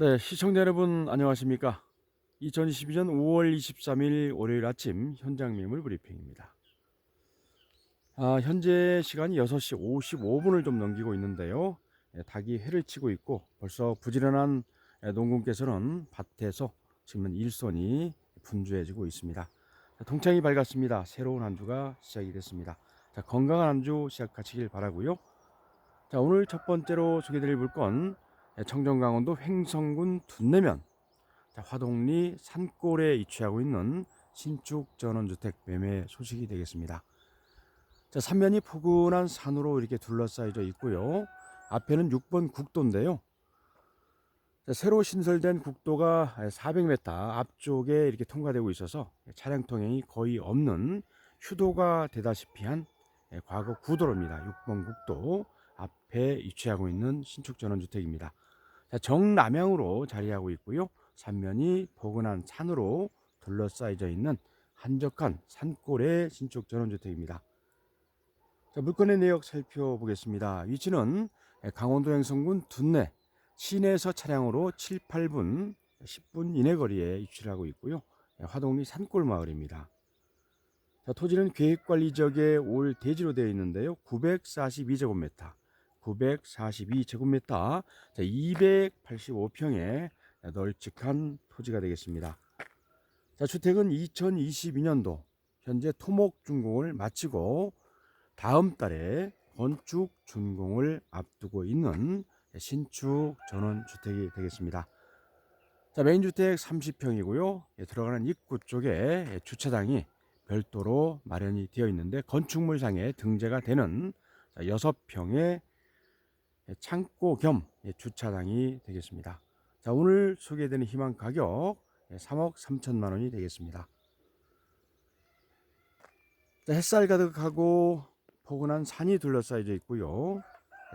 네, 시청자 여러분 안녕하십니까? 2022년 5월 23일 월요일 아침 현장 매물 브리핑입니다. 아, 현재 시간이 6시 55분을 좀 넘기고 있는데요. 예, 닭이 해를 치고 있고 벌써 부지런한 예, 농군께서는 밭에서 지금 일손이 분주해지고 있습니다. 자, 동창이 밝았습니다. 새로운 한 주가 시작이 됐습니다. 자, 건강한 한 주 시작하시길 바라고요. 자, 오늘 첫 번째로 소개드릴 물건 예, 청정 강원도 횡성군 둔내면 자, 화동리 산골에 위치하고 있는 신축 전원주택 매매 소식이 되겠습니다. 자, 삼면이 포근한 산으로 이렇게 둘러싸여져 있고요. 앞에는 6번 국도인데요. 자, 새로 신설된 국도가 400m 앞쪽에 이렇게 통과되고 있어서 차량 통행이 거의 없는 휴도가 되다시피 한 예, 과거 구도로입니다. 6번 국도 앞에 위치하고 있는 신축 전원주택입니다. 자, 정남향으로 자리하고 있고요. 삼면이 포근한 산으로 둘러싸여져 있는 한적한 산골의 신축 전원주택입니다. 자, 물건의 내역 살펴보겠습니다. 위치는 강원도 행성군 둔내 시내에서 차량으로 7, 8분, 10분 이내 거리에 위치를 하고 있고요. 화동리 산골 마을입니다. 자, 토지는 계획관리 지역에 올 대지로 되어 있는데요. 942제곱미터, 942제곱미터, 285평의 널찍한 토지가 되겠습니다. 자, 주택은 2022년도 현재 토목 준공을 마치고 다음 달에 건축 준공을 앞두고 있는 신축 전원 주택이 되겠습니다. 자, 메인 주택 30평이고요. 예, 들어가는 입구 쪽에 주차장이 별도로 마련이 되어 있는데 건축물상에 등재가 되는 6평의 창고 겸 예, 주차장이 되겠습니다. 자, 오늘 소개되는 희망 가격 3억 3천만 원이 되겠습니다. 자, 햇살 가득하고 포근한 산이 둘러싸여져 있고요.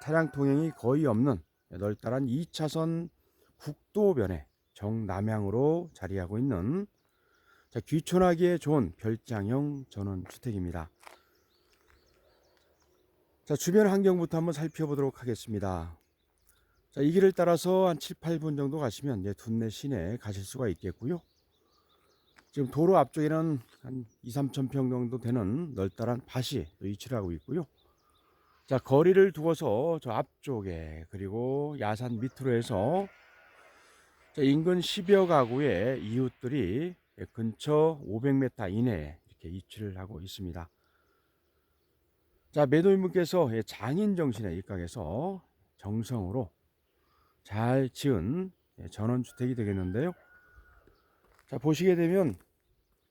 차량 통행이 거의 없는 널따란 2차선 국도변에 정남향으로 자리하고 있는 자, 귀촌하기에 좋은 별장형 전원주택입니다. 자, 주변 환경부터 한번 살펴보도록 하겠습니다. 자, 이 길을 따라서 한 7, 8분 정도 가시면 이제 둔내 시내 가실 수가 있겠고요. 지금 도로 앞쪽에는 한 2, 3천 평 정도 되는 널따란 밭이 위치를 하고 있고요. 자, 거리를 두어서 저 앞쪽에 그리고 야산 밑으로 해서 자, 인근 10여 가구의 이웃들이 근처 500m 이내에 이렇게 위치를 하고 있습니다. 자, 매도인분께서 장인 정신에 입각해서 정성으로 잘 지은 전원주택이 되겠는데요. 자, 보시게 되면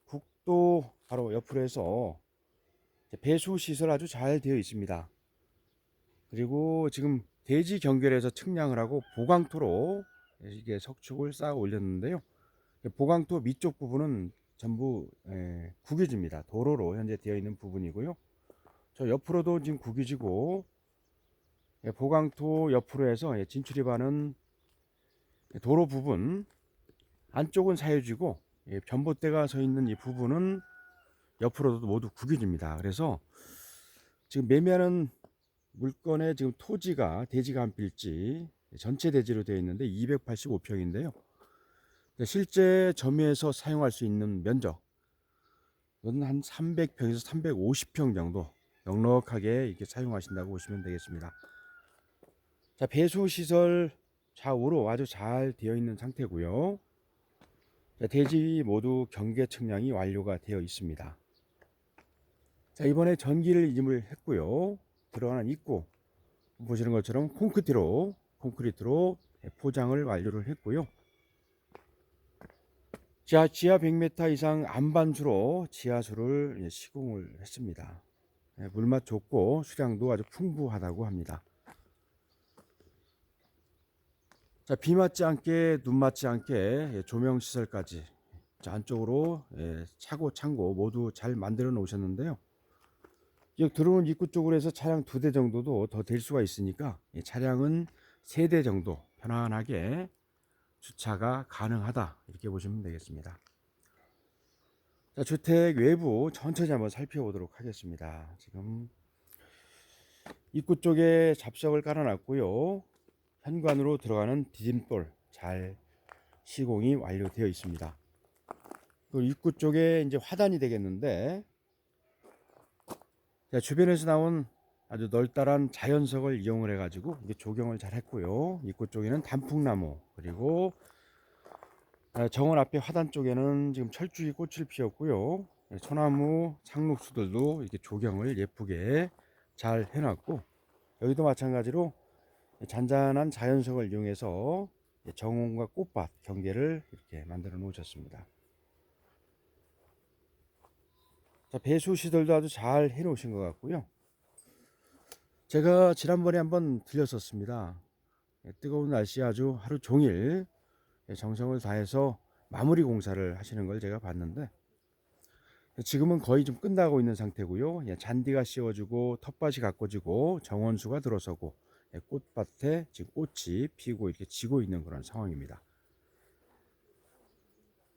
국도 바로 옆으로 해서 배수 시설 아주 잘 되어 있습니다. 그리고 지금 대지 경계에서 측량을 하고 보강토로 이게 석축을 쌓아 올렸는데요. 보강토 밑쪽 부분은 전부 구겨집니다. 도로로 현재 되어 있는 부분이고요. 저 옆으로도 지금 구겨지고 보강토 옆으로 해서 진출입하는 도로 부분 안쪽은 사해지고 변봇대가 서 있는 이 부분은 옆으로도 모두 구겨집니다. 그래서 지금 매매하는 물건의 지금 토지가 대지가 한 필지 전체 대지로 되어 있는데 285평인데요. 실제 점유해서 사용할 수 있는 면적 이건 한 300평에서 350평 정도 넉넉하게 이렇게 사용하신다고 보시면 되겠습니다. 자 배수 시설 좌우로 아주 잘 되어 있는 상태고요. 자, 대지 모두 경계 측량이 완료가 되어 있습니다. 자 이번에 전기를 이임을 했고요. 들어가는 입구 보시는 것처럼 콘크리트로 콘크리트로 포장을 완료를 했고요. 자, 지하 100m 이상 안반수로 지하수를 시공을 했습니다. 예, 물맛 좋고 수량도 아주 풍부하다고 합니다. 자, 비 맞지 않게 눈 맞지 않게 조명 시설까지 자, 안쪽으로 예, 차고 창고 모두 잘 만들어 놓으셨는데요. 들어온 입구 쪽으로 해서 차량 두 대 정도도 더 될 수가 있으니까 차량은 세 대 정도 편안하게 주차가 가능하다 이렇게 보시면 되겠습니다. 자, 주택 외부 천천히 한번 살펴보도록 하겠습니다. 지금 입구 쪽에 잡석을 깔아놨고요. 현관으로 들어가는 디딤돌 잘 시공이 완료되어 있습니다. 그 입구 쪽에 이제 화단이 되겠는데 자, 주변에서 나온 아주 널따란 자연석을 이용을 해가지고 이게 조경을 잘 했고요. 입구 쪽에는 단풍나무 그리고 아, 정원 앞에 화단 쪽에는 지금 철쭉이 꽃을 피웠고요. 예, 소나무 상록수들도 이렇게 조경을 예쁘게 잘 해놨고 여기도 마찬가지로 잔잔한 자연석을 이용해서 정원과 꽃밭 경계를 이렇게 만들어 놓으셨습니다. 자, 배수 시설도 아주 잘 해 놓으신 것 같고요. 제가 지난번에 한번 들렸었습니다. 예, 뜨거운 날씨에 아주 하루 종일 예, 정성을 다해서 마무리 공사를 하시는 걸 제가 봤는데 지금은 거의 좀 끝나고 있는 상태고요. 예, 잔디가 씌워지고 텃밭이 가꿔지고 정원수가 들어서고 예, 꽃밭에 지금 꽃이 피고 이렇게 지고 있는 그런 상황입니다.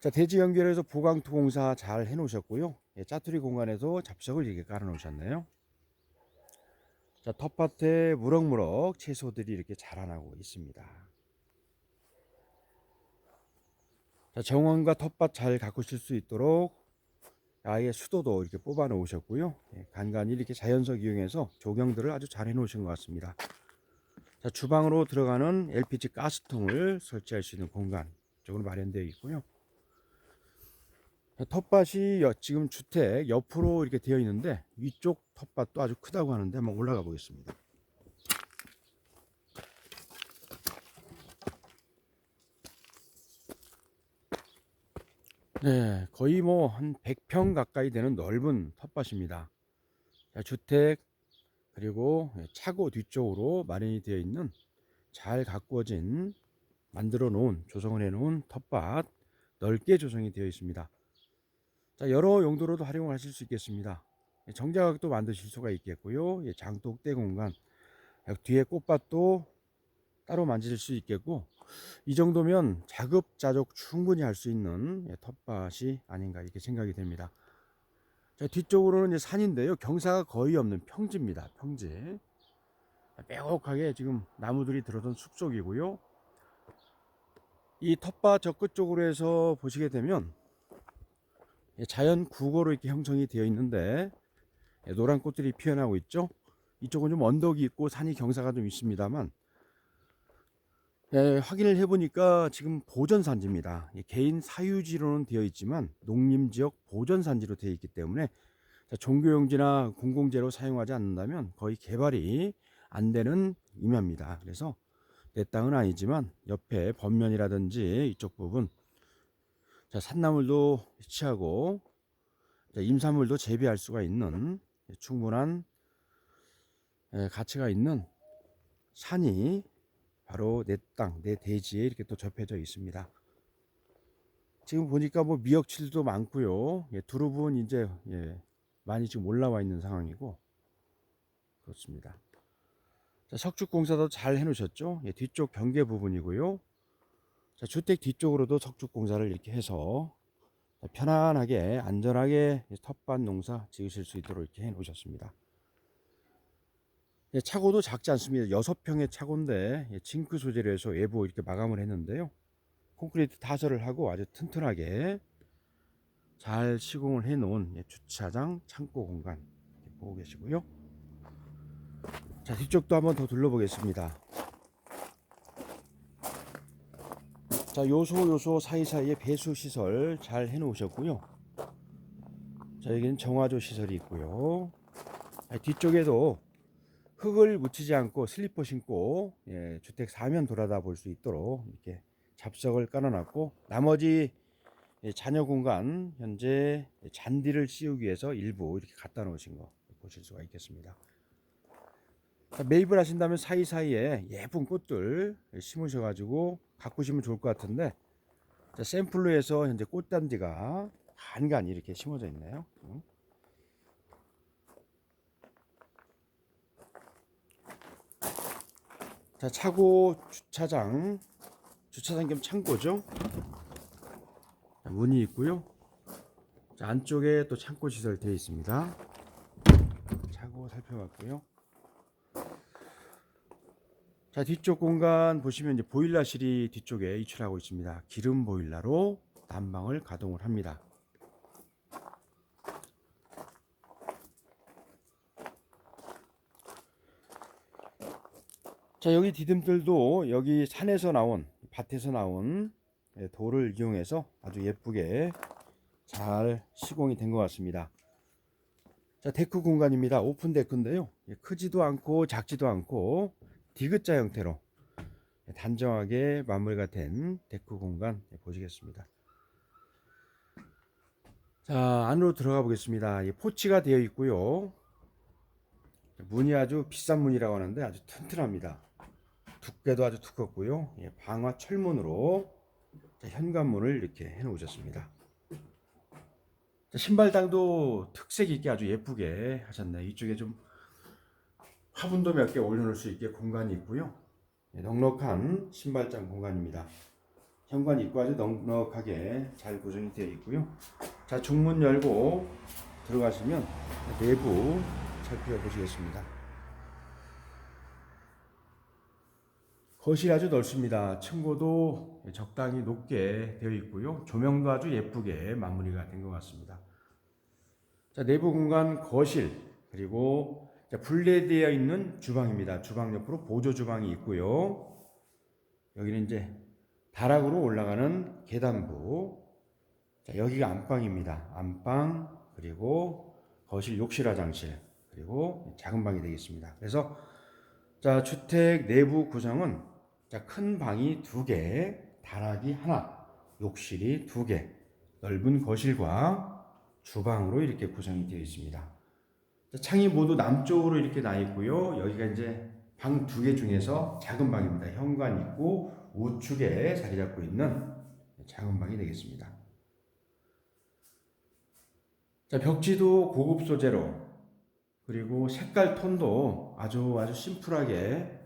자 대지 연결해서 보강토 공사 잘 해놓으셨고요. 예, 짜투리 공간에도 잡석을 이렇게 깔아 놓으셨네요. 자 텃밭에 무럭무럭 채소들이 이렇게 자라나고 있습니다. 자 정원과 텃밭 잘 가꾸실 수 있도록 아예 수도도 이렇게 뽑아 놓으셨고요. 예, 간간히 이렇게 자연석 이용해서 조경들을 아주 잘 해 놓으신 것 같습니다. 자, 주방으로 들어가는 LPG 가스통을 설치할 수 있는 공간 쪽으로 마련되어 있고요. 자, 텃밭이 여- 지금 주택 옆으로 이렇게 되어 있는데 위쪽 텃밭도 아주 크다고 하는데 한번 올라가 보겠습니다. 네, 거의 뭐 한 100평 가까이 되는 넓은 텃밭입니다. 자, 주택 그리고 차고 뒤쪽으로 마련이 되어 있는 잘 가꾸어진 만들어 놓은 조성을 해 놓은 텃밭 넓게 조성이 되어 있습니다. 자, 여러 용도로도 활용을 하실 수 있겠습니다. 정자각도 만드실 수가 있겠고요. 예, 장독대 공간 뒤에 꽃밭도 따로 만질 수 있겠고 이 정도면 자급자족 충분히 할 수 있는 예, 텃밭이 아닌가 이렇게 생각이 됩니다. 자, 뒤쪽으로는 이제 산인데요. 경사가 거의 없는 평지입니다. 평지. 빼곡하게 지금 나무들이 들어선 숲속이고요. 이 텃밭 저 끝 쪽으로 해서 보시게 되면 예, 자연 국어로 이렇게 형성이 되어 있는데 예, 노란 꽃들이 피어나고 있죠. 이쪽은 좀 언덕이 있고 산이 경사가 좀 있습니다만 예, 확인을 해보니까 지금 보전산지입니다. 예, 개인 사유지로는 되어 있지만 농림지역 보전산지로 되어 있기 때문에 자, 종교용지나 공공재로 사용하지 않는다면 거의 개발이 안 되는 임야입니다. 그래서 내 땅은 아니지만 옆에 번면이라든지 이쪽 부분 자, 산나물도 취하고 자, 임산물도 재배할 수가 있는 예, 충분한 예, 가치가 있는 산이 바로 내 땅, 내 대지에 이렇게 또 접해져 있습니다. 지금 보니까 뭐 미역칠도 많고요. 예, 두릅은 이제 예, 많이 지금 올라와 있는 상황이고 그렇습니다. 자, 석축 공사도 잘 해놓으셨죠? 예, 뒤쪽 경계 부분이고요. 자, 주택 뒤쪽으로도 석축 공사를 이렇게 해서 편안하게 안전하게 텃밭 농사 지으실 수 있도록 이렇게 해놓으셨습니다. 예, 차고도 작지 않습니다. 여섯 평의 차고인데 예, 징크 소재로 해서 외부 이렇게 마감을 했는데요. 콘크리트 타설을 하고 아주 튼튼하게 잘 시공을 해 놓은 예, 주차장 창고 공간 보고 계시고요. 자 뒤쪽도 한번 더 둘러보겠습니다. 자 요소 요소 사이사이에 배수 시설 잘 해 놓으셨고요. 자 여기는 정화조 시설이 있고요. 아, 뒤쪽에도 흙을 묻히지 않고 슬리퍼 신고 예, 주택 사면 돌아다 볼 수 있도록 이렇게 잡석을 깔아놨고 나머지 예, 자녀 공간 현재 잔디를 씌우기 위해서 일부 이렇게 갖다 놓으신 거 보실 수가 있겠습니다. 자, 매입을 하신다면 사이사이에 예쁜 꽃들 심으셔가지고 가꾸시면 좋을 것 같은데 자, 샘플로 해서 현재 꽃단지가 한간 이렇게 심어져 있네요. 자, 차고 주차장, 주차장 겸 창고죠. 자, 문이 있고요. 자, 안쪽에 또 창고 시설 되어 있습니다. 차고 살펴봤고요. 자 뒤쪽 공간 보시면 이제 보일러실이 뒤쪽에 이출하고 있습니다. 기름 보일러로 난방을 가동을 합니다. 자 여기 디딤들도 여기 산에서 나온 밭에서 나온 예, 돌을 이용해서 아주 예쁘게 잘 시공이 된 것 같습니다. 자 데크 공간입니다. 오픈 데크인데요. 예, 크지도 않고 작지도 않고 디귿자 형태로 단정하게 마무리가 된 데크 공간 예, 보시겠습니다. 자 안으로 들어가 보겠습니다. 이 포치가 되어 있고요. 문이 아주 비싼 문이라고 하는데 아주 튼튼합니다. 두께도 아주 두껍고요. 예, 방화 철문으로 자, 현관문을 이렇게 해 놓으셨습니다. 자, 신발장도 특색 있게 아주 예쁘게 하셨네요. 이쪽에 좀 화분도 몇 개 올려놓을 수 있게 공간이 있고요. 예, 넉넉한 신발장 공간입니다. 현관 입구 아주 넉넉하게 잘 구성이 되어 있고요. 자, 중문 열고 들어가시면 내부 살펴보시겠습니다. 거실 아주 넓습니다. 층고도 적당히 높게 되어 있고요. 조명도 아주 예쁘게 마무리가 된 것 같습니다. 자, 내부 공간 거실 그리고 자, 분리되어 있는 주방입니다. 주방 옆으로 보조 주방이 있고요. 여기는 이제 다락으로 올라가는 계단부. 자, 여기가 안방입니다. 안방 그리고 거실 욕실 화장실 그리고 작은 방이 되겠습니다. 그래서 자, 주택 내부 구성은 자, 큰 방이 두 개, 다락이 하나, 욕실이 두 개, 넓은 거실과 주방으로 이렇게 구성이 되어 있습니다. 자, 창이 모두 남쪽으로 이렇게 나 있고요. 여기가 이제 방 두 개 중에서 작은 방입니다. 현관 있고 우측에 자리 잡고 있는 작은 방이 되겠습니다. 자, 벽지도 고급 소재로 그리고 색깔 톤도 아주 아주 심플하게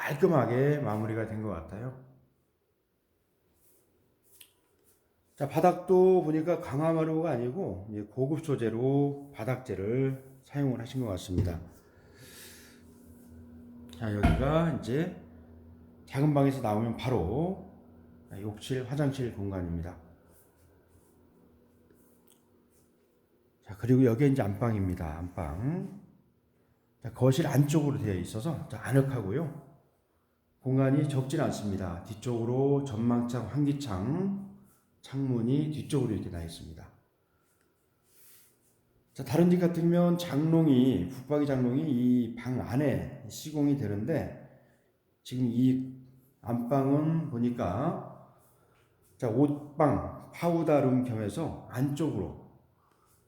깔끔하게 마무리가 된 것 같아요. 자, 바닥도 보니까 강화마루가 아니고 고급 소재로 바닥재를 사용을 하신 것 같습니다. 자, 여기가 이제 작은 방에서 나오면 바로 욕실, 화장실 공간입니다. 자, 그리고 여기 이제 안방입니다. 안방. 자, 거실 안쪽으로 되어 있어서 아늑하고요. 공간이 적진 않습니다. 뒤쪽으로 전망창, 환기창, 창문이 뒤쪽으로 이렇게 나 있습니다. 자, 다른 집 같으면 장롱이, 붙박이 장롱이 이 방 안에 시공이 되는데, 지금 이 안방은 보니까, 자, 옷방, 파우다룸 겸해서 안쪽으로,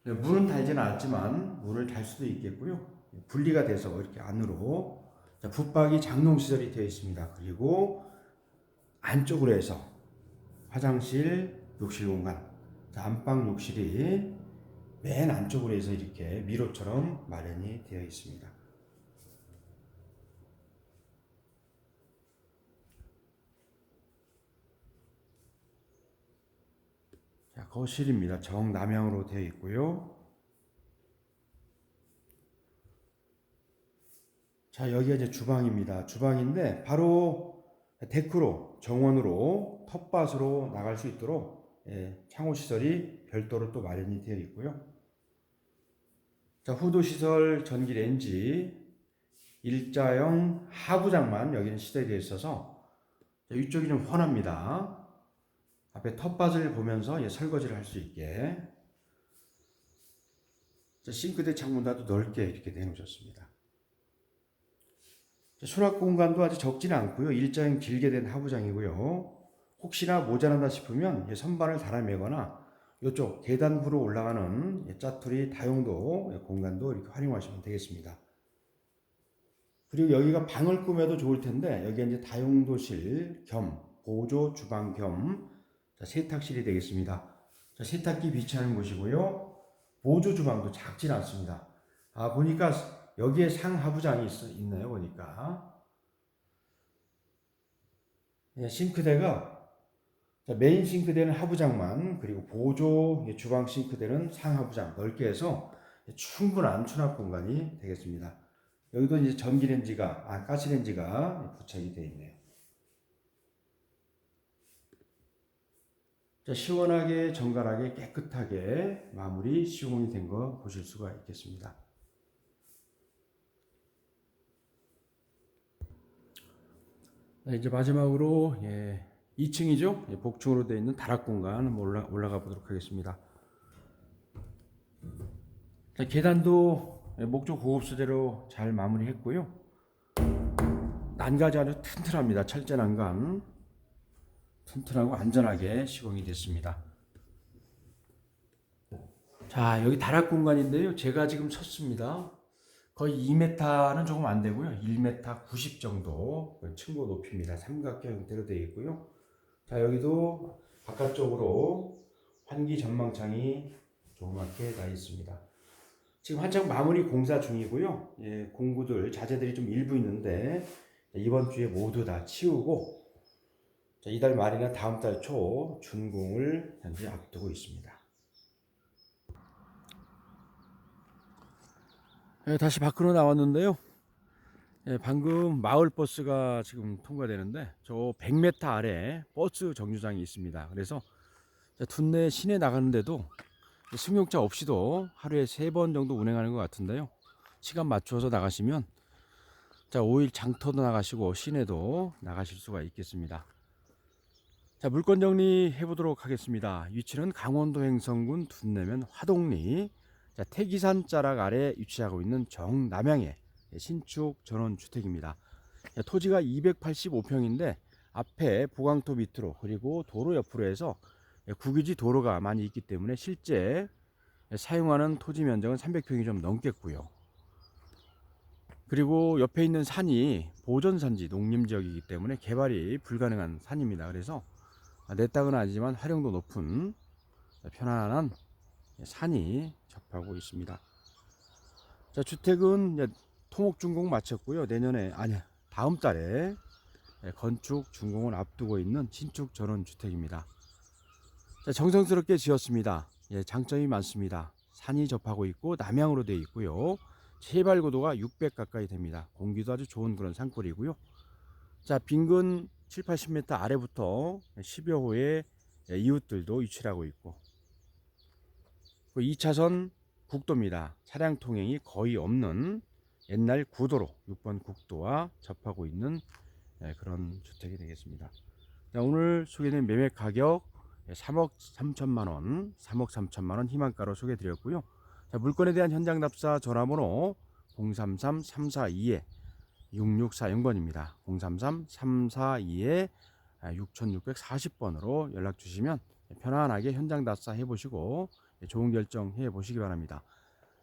문은 달지는 않았지만, 문을 달 수도 있겠고요. 분리가 돼서 이렇게 안으로 자, 붙박이 장롱 시설이 되어 있습니다. 그리고 안쪽으로 해서 화장실, 욕실 공간, 자, 안방 욕실이 맨 안쪽으로 해서 이렇게 미로처럼 마련이 되어 있습니다. 자, 거실입니다. 정남향으로 되어 있고요. 자, 여기가 이제 주방입니다. 주방인데 바로 데크로 정원으로 텃밭으로 나갈 수 있도록 예, 창호 시설이 별도로 또 마련이 되어 있고요. 자, 후도 시설 전기 렌지 일자형 하부장만 여기는 시설이 되어 있어서 자, 위쪽이 좀 훤합니다. 앞에 텃밭을 보면서 예, 설거지를 할 수 있게 자, 싱크대 창문도 넓게 이렇게 내놓으셨습니다. 수납 공간도 아주 적지는 않고요. 일자형 길게 된 하부장이고요. 혹시나 모자란다 싶으면 선반을 달아매거나 이쪽 계단부로 올라가는 짜투리 다용도 공간도 이렇게 활용하시면 되겠습니다. 그리고 여기가 방을 꾸며도 좋을 텐데 여기 이제 다용도실 겸 보조 주방 겸 세탁실이 되겠습니다. 자, 세탁기 비치하는 곳이고요. 보조 주방도 작진 않습니다. 아 보니까 여기에 상하부장이 있, 있네요, 보니까. 예, 싱크대가 메인 싱크대는 하부장만 그리고 보조 주방 싱크대는 상하부장 넓게 해서 충분한 수납 공간이 되겠습니다. 여기도 이제 전기렌지가 아 가스렌지가 부착이 되어 있네요. 자, 시원하게 정갈하게 깨끗하게 마무리 시공이 된 거 보실 수가 있겠습니다. 이제 마지막으로 예, 2층이죠. 예, 복층으로 되어 있는 다락 공간 올라, 올라가 보도록 하겠습니다. 자, 계단도 예, 목조 고급 소재로 잘 마무리했고요. 난간이 아주 튼튼합니다. 철제 난간. 튼튼하고 안전하게 시공이 됐습니다. 자, 여기 다락 공간인데요. 제가 지금 섰습니다. 거의 2m는 조금 안 되고요. 1m 90 정도 층고 높이입니다. 삼각형 형태로 되어 있고요. 자, 여기도 바깥쪽으로 환기 전망창이 조그맣게 나 있습니다. 지금 한창 마무리 공사 중이고요. 예, 공구들, 자재들이 좀 일부 있는데 이번 주에 모두 다 치우고 자, 이달 말이나 다음 달 초 준공을 현재 앞두고 있습니다. 예, 다시 밖으로 나왔는데요. 예, 방금 마을 버스가 지금 통과되는데 저 100m 아래 버스 정류장이 있습니다. 그래서 자, 둔내 시내 나가는데도 승용차 없이도 하루에 세 번 정도 운행하는 것 같은데요. 시간 맞춰서 나가시면 자 5일 장터도 나가시고 시내도 나가실 수가 있겠습니다. 자 물건 정리 해 보도록 하겠습니다. 위치는 강원도 행성군 둔내면 화동리 자, 태기산 자락 아래 위치하고 있는 정남향의 신축 전원 주택입니다. 토지가 285평인데 앞에 보강토 밑으로 그리고 도로 옆으로 해서 국유지 도로가 많이 있기 때문에 실제 사용하는 토지 면적은 300평이 좀 넘겠고요. 그리고 옆에 있는 산이 보전산지 농림지역이기 때문에 개발이 불가능한 산입니다. 그래서 내 땅은 아니지만 활용도 높은 편안한 산이 접하고 있습니다. 자, 주택은 토목 준공 마쳤고요. 내년에 아니 다음 달에 건축 준공을 앞두고 있는 신축 전원 주택입니다. 자, 정성스럽게 지었습니다. 예, 장점이 많습니다. 산이 접하고 있고 남향으로 되어 있고요. 채발 고도가 600 가까이 됩니다. 공기도 아주 좋은 그런 산골이고요. 자, 빈근 7, 80m 아래부터 10여 호의 이웃들도 위치하고 있고 2차선 국도입니다. 차량 통행이 거의 없는 옛날 구도로 6번 국도와 접하고 있는 예, 그런 주택이 되겠습니다. 자, 오늘 소개된 매매 가격 3억 3천만 원, 3억 3천만 원 희망가로 소개해 드렸고요. 자, 물건에 대한 현장 답사 전화번호 033 342에 6640번입니다. 033 342에 6640번으로 연락 주시면 편안하게 현장 답사 해 보시고 좋은 결정 해 보시기 바랍니다.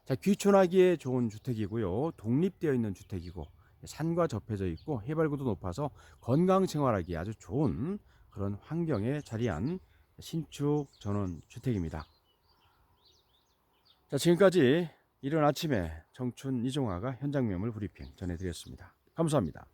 자, 귀촌하기에 좋은 주택이고요. 독립되어 있는 주택이고 산과 접해져 있고 해발구도 높아서 건강 생활하기 아주 좋은 그런 환경에 자리한 신축 전원 주택입니다. 자, 지금까지 이른 아침에 정춘 이종화가 현장 매물 브리핑 전해드렸습니다. 감사합니다.